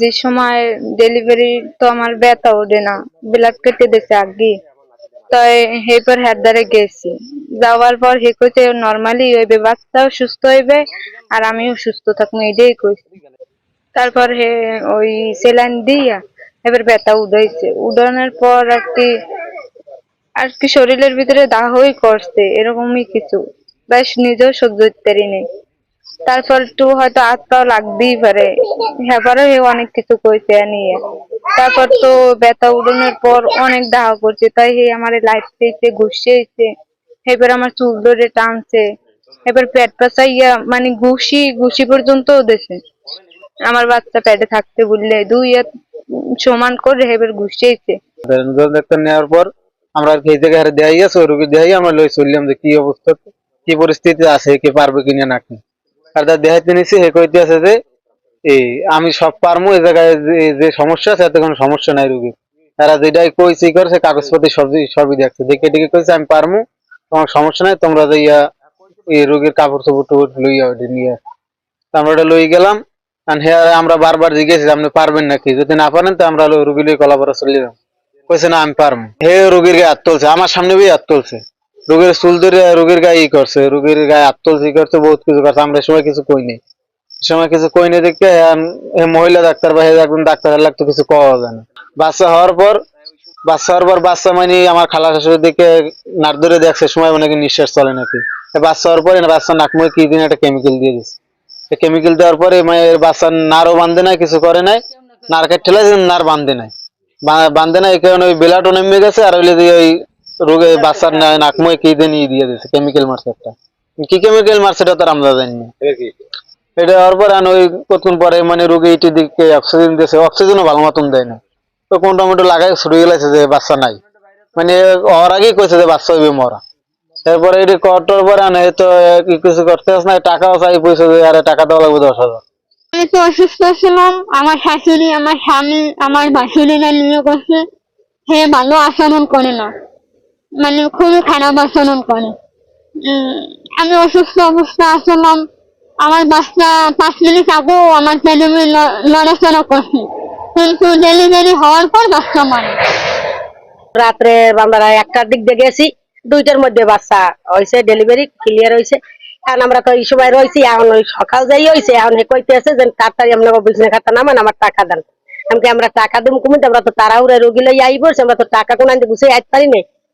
যে সময় ডেলিভারি তো আমার ব্যথা ওঠে না। ব্লাড কেটে দিছে আগে। তাই এরপর হেদারে গেছি। যাওয়ার পর হে কইছে নর্মালি হইবে বাচ্চাও সুস্থ হইবে আর আমিও সুস্থ থাকব। এটাই কইছে। তারপর হে ওই সেলাইন দিয়া এবার ব্যথা উঠাইছে উঠানোর পর আর কি আর কি শরীরের ভিতরে দাহই করছে, এরকমই কিছু। বেশ নিজেও সহ্য করতে নাই। তারপর একটু হয়তো হাত পাও লাগতেই পারে। হ্যাঁ হে অনেক কিছু কইছে নিয়ে তারপর তো ব্যথা উড়ানোর পর অনেক দাহ করছে। তাই হে আমার লাইফ পেয়েছে ঘুষিয়েছে এবার আমার চুল ধরে টানছে। এবার পেট পাচাইয়া মানে ঘুষি ঘুষি পর্যন্ত দেছে। আমার বাচ্চা পেটে থাকতে বললে দুই সমান করে এবার নজর ডাক্তার নেওয়ার পর আমরা আর কি এই জায়গায় দেখাই আছে ওই রোগী আমরা লই চললাম যে কি অবস্থা, কি পরিস্থিতি আছে, কে পারবে কিনা নাকি আর তার দেখাইতে নিছি হে কইতে আছে যে, এই আমি সব পারমু এই জায়গায় যে- সমস্যা আছে, এতে কোনো সমস্যা নাই রোগী তারা যেটাই কইছে করছে কাগজপত্র সবই সবই দেখছে। দেখে দেখে কইছে, আমি পারমু, তোমার সমস্যা নাই, তোমরা যাইয়া এই রোগীর কাপড় চোপড় টুপড় লইয়া ওইটা নিয়ে আমরা ওটা লই গেলাম আর হ্যাঁ আমরা বারবার জিজ্ঞেস, আপনি পারবেন নাকি? যদি না পারেন, তো আমরা রুগী লই কলাপাড়া চলে যাব। কইছে, না, আমি পারব হে রোগীর গায়ে হাত তুলছে, আমার সামনে বই হাত তুলছে। রোগীর চুল ধরে রোগীর গায়ে ই করছে, রোগীর গায়ে ই করছে, বহুত কিছু করছে, আমরা সময় কিছু কই নাই। সময় কিছু কই নাই দেখতে মহিলা ডাক্তার বা একজন ডাক্তার লাগতো কিছু কওয়া যায় না। বাচ্চা হওয়ার পর, বাচ্চা হওয়ার পর বাচ্চা মানে আমার খালা শাশুড়ি দিকে নাক ধরে দেখছে সময় মানে নিঃশ্বাস চলে নাকি। বাচ্চা হওয়ার পরে বাচ্চা নাক মুখে কি দিন একটা কেমিক্যাল দিয়ে দিচ্ছে কেমিক্যাল দেওয়ার পরে মায়ের বাচ্চার নারও বাঁধে নাই, কিছু করে নাই নার কেটে ঠেলে নার বাঁধে নাই। বাঁধে নাই এই কারণে ওই বেলাটো নেমে গেছে, আর দিয়ে ওই রোগে বাচ্চার না- নাক কি নিয়ে দিয়ে দিয়েছে? কেমিক্যাল মারছে একটা। কি কেমিক্যাল মারছে এটা তো আমরা জানি না। এটা হওয়ার পর ওই কতক্ষণ পরে মানে রোগী ইটি দিকে অক্সিজেন দিয়েছে। অক্সিজেনও ভালো মতন দেয় না। তো কোন টমেটো লাগাই ছুটে গেছে যে বাচ্চা নাই। মানে হওয়ার আগেই কইছে যে বাচ্চা হইবে মরা। তারপরে এটি করার পরে আনে তো কি কিছু করতে না টাকাও চাই পয়সা যে আরে টাকা দেওয়া লাগবে দশ হাজার। আমি তো অসুস্থ ছিলাম। আমার শাশুড়ি আমার স্বামী আমার ভাসুরিরা নিয়ে গেছে সে ভালো আচরণ করে না। মানে খুবই খারাপ আচরণ করে। আমি অসুস্থ অবস্থা আসলাম আমার বাচ্চা পাঁচ মিনিট আগেও আমার পেটে লড়াচড়া করছে। কিন্তু ডেলিভারি হওয়ার পর বাচ্চা মারে রাত্রে আমরা একটার দিক দিয়ে গেছি, দুইটার মধ্যে বাচ্চা হয়েছে ডেলিভারি ক্লিয়ার হয়েছে এখন আমরা তো এই সময় রয়েছি এখন ওই সকাল যাই হয়েছে এখন হে কইতে আছে যে তাড়াতাড়ি আমরা বিছনা খাতা নামান, আমার টাকা দেন। আমাকে আমরা টাকা দিম কুমিতে আমরা তো তাড়াহুড়ে রোগী লই আই আমরা তো টাকা কোন আনতে গুছিয়ে আইতে পারি নাই।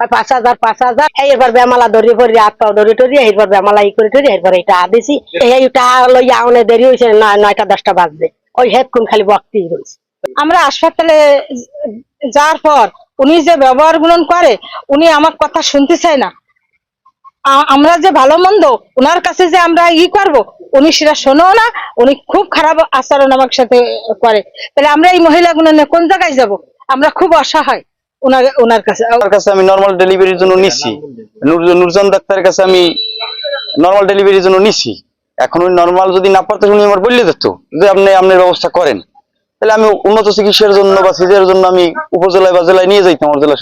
পাঁচ হাজার পাঁচ হাজার। এরপর বেমালা ধরি পরি হাত পাও ধরি টরি এরপর বেমালা ই করে টরি এরপর এটা দিছি। এইটা লইয়া আউনে দেরি হয়েছে নয়, নয়টা, দশটা বাজবে। ওই হেডফোন খালি বক্তি রয়েছে আমরা হাসপাতালে যাওয়ার পর উনি যে ব্যবহারগুলো করে, উনি আমার কথা শুনতে চায় না। আমরা যে ভালো মন্দ ওনার কাছে যে আমরা ই করব, উনি সেটা শোনেও না, উনি খুব খারাপ আচরণ আমার সাথে করে। তাহলে আমরা এই মহিলাগুলো কোন জায়গায় যাব? আমরা খুব অসহায়। ওনার ওনার কাছে আমার কাছে আমি জন্য নূর- নূরজান ডাক্তারের কাছে আমি নর্মাল ডেলিভারির জন্য নিচ্ছি এখন ওই যদি না উনি আমার বললে যে আপনি আপনার ব্যবস্থা করেন। তাহলে আমি উন্নত চিকিৎসার জন্য বা জন্য আমি বা জেলায় নিয়ে জেলা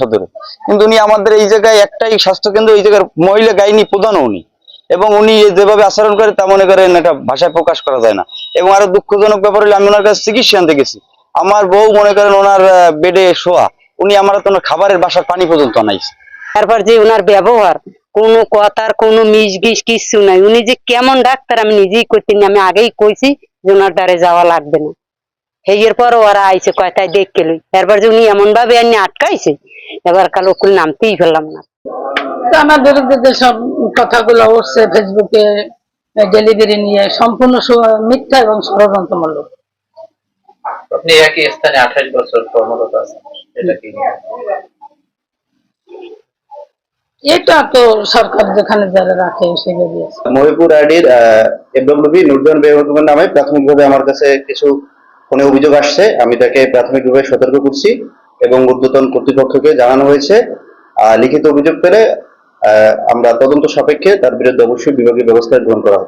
কিন্তু উনি আমাদের এই জায়গায় একটাই স্বাস্থ্য কেন্দ্র এই জায়গার মহিলা গাইনি প্রধানও উনি। এবং উনি যেভাবে আচরণ করে, তা মনে করেন এটা ভাষায় প্রকাশ করা যায় না। এবং আরও দুঃখজনক ব্যাপার হলে, আমি ওনার কাছে চিকিৎসা আনতে গেছি। আমার বউ মনে করেন ওনার বেডে শোয়া। উনি আমার তো ওনার খাবারের বাসার পানি পর্যন্ত আনাইছে তারপর যে ওনার ব্যবহার কোনো কথার কোনো মিস গিস কিছু নাই। উনি যে কেমন ডাক্তার আমি নিজেই করতে আমি আগেই কইছি যে ওনার দ্বারে যাওয়া লাগবে না। এর পর ওরা আইছে কয়টায় দেখকে লই। এরপর যে উনি এমন ভাবে এনে আটকাইছে এবার কাল ওকুল নামতেই ফেললাম না। আমার বিরুদ্ধে যে সব কথাগুলো উঠছে ফেসবুকে ডেলিভারি নিয়ে সম্পূর্ণ মিথ্যা এবং ষড়যন্ত্রমূলক। আপনি একই স্থানে আঠাশ বছর কর্মরত আছেন। এটা কি এটা তো সরকার যেখানে যারা রাখে দিয়েছে মহিপুর আইডির এফডব্লিউবি নুরজান বেগমের নামে প্রাথমিকভাবে আমার কাছে কিছু ফোনে অভিযোগ আসছে। আমি তাকে প্রাথমিকভাবে সতর্ক করছি এবং ঊর্ধ্বতন কর্তৃপক্ষকে জানানো হয়েছে। লিখিত অভিযোগ পেলে আহ, আমরা তদন্ত সাপেক্ষে তার বিরুদ্ধে অবশ্যই বিভাগীয় ব্যবস্থা গ্রহণ করা হবে।